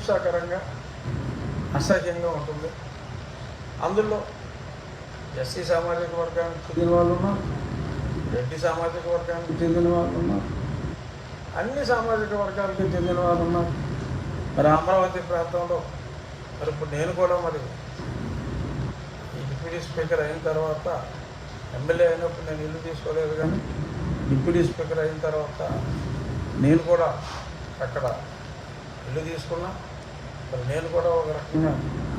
జుగుప్సాకరంగా అసహ్యంగా ఉంటుంది. అందులో ఎస్సీ సామాజిక వర్గానికి చెందిన వాళ్ళు ఉన్నారు రెడ్డి సామాజిక వర్గానికి చెందిన వాళ్ళు ఉన్నారు అన్ని సామాజిక వర్గాలకు చెందిన వాళ్ళు ఉన్నారు. మరి అమరావతి ప్రాంతంలో మరి ఇప్పుడు నేను కూడా మరి ఈ డిప్యూటీ స్పీకర్ అయిన తర్వాత ఎమ్మెల్యే అయినప్పుడు నేను ఇల్లు తీసుకోలేదు కానీ డిప్యూటీ స్పీకర్ అయిన తర్వాత నేను కూడా అక్కడ ఇల్లు తీసుకున్నా. నేను కూడా ఒక రకంగా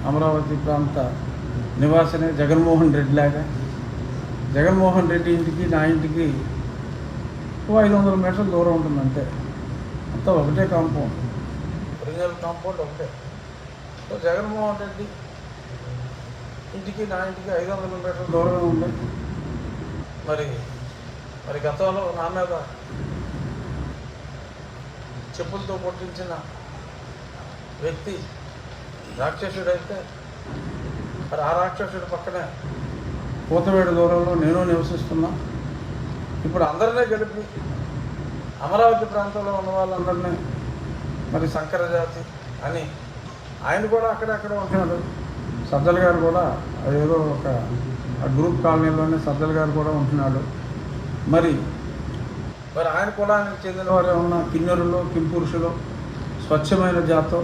అమరావతి ప్రాంత నివాసిని జగన్మోహన్ రెడ్డి లాగా. జగన్మోహన్ రెడ్డి ఇంటికి నా ఇంటికి ఓ ఐదు వందల మీటర్ల దూరం ఉంటుంది అంతే. అంతా ఒకటే కాంపౌండ్. ఒరిజినల్ కాంపౌండ్ ఒకటే. సో జగన్మోహన్ రెడ్డి ఇంటికి నా ఇంటికి ఐదు వందల మీటర్ల దూరమే ఉంది మరి మరి గతంలో నా మీద చెప్పులతో కొట్టించిన వ్యక్తి రాక్షసుడైతే మరి ఆ రాక్షసుడి పక్కనే కూతవేడు దూరంలో నేను నివసిస్తున్నా. ఇప్పుడు అందరినీ గడిపి అమరావతి ప్రాంతంలో ఉన్న వాళ్ళందరినీ మరి శంకర జాతి అని ఆయన కూడా అక్కడక్కడ ఉంటున్నాడు. సజ్జల గారు కూడా ఏదో ఒక గ్రూప్ కాలనీలోనే సజ్జల గారు కూడా ఉంటున్నాడు. మరి మరి ఆయన కులానికి చెందిన వారు ఉన్న కిన్నెరులో కింపురుషులు స్వచ్ఛమైన జాతం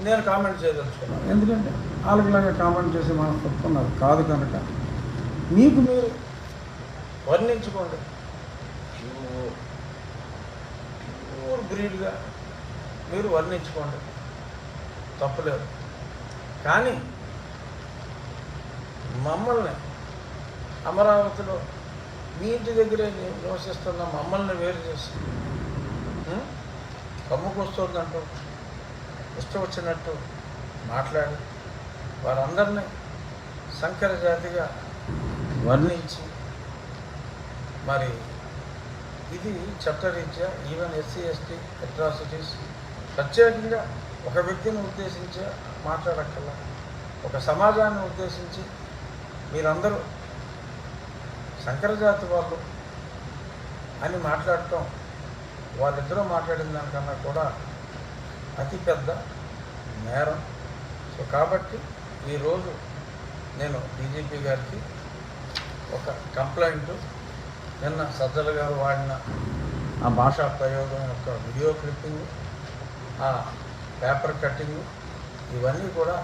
నేను కామెంట్ చేయదలుచుకున్నాను ఎందుకంటే వాళ్ళకిలాగా కామెంట్ చేసి మనం చెప్తున్నారు కాదు కనుక. మీకు మీరు వర్ణించుకోండి. ప్యూర్ ప్యూర్ బ్రీడ్గా మీరు వర్ణించుకోండి. తప్పులేదు. కానీ మమ్మల్ని అమరావతిలో మీ ఇంటి దగ్గరే నివసిస్తున్న మమ్మల్ని వేరు చేసి? కమ్ముకొస్తుందంటూ ఇష్టం వచ్చినట్టు మాట్లాడి వారందరినీ సంకర జాతిగా వర్ణించి మరి ఇది చట్టరీత్యా ఈవెన్ ఎస్సీ ఎస్టీ అట్రాసిటీస్ ప్రత్యేకంగా ఒక వ్యక్తిని ఉద్దేశించి మాట్లాడక్కల ఒక సమాజాన్ని ఉద్దేశించి మీరందరూ శంకరజాతి వాళ్ళు అని మాట్లాడటం వాళ్ళిద్దరూ మాట్లాడిన దానికన్నా కూడా అతిపెద్ద నేరం. సో కాబట్టి ఈరోజు నేను డీజీపీ గారికి ఒక కంప్లైంట్. నిన్న సజ్జల గారు వాడిన ఆ భాషా ప్రయోగం యొక్క వీడియో క్లిప్పింగ్ ఆ పేపర్ కట్టింగ్ ఇవన్నీ కూడా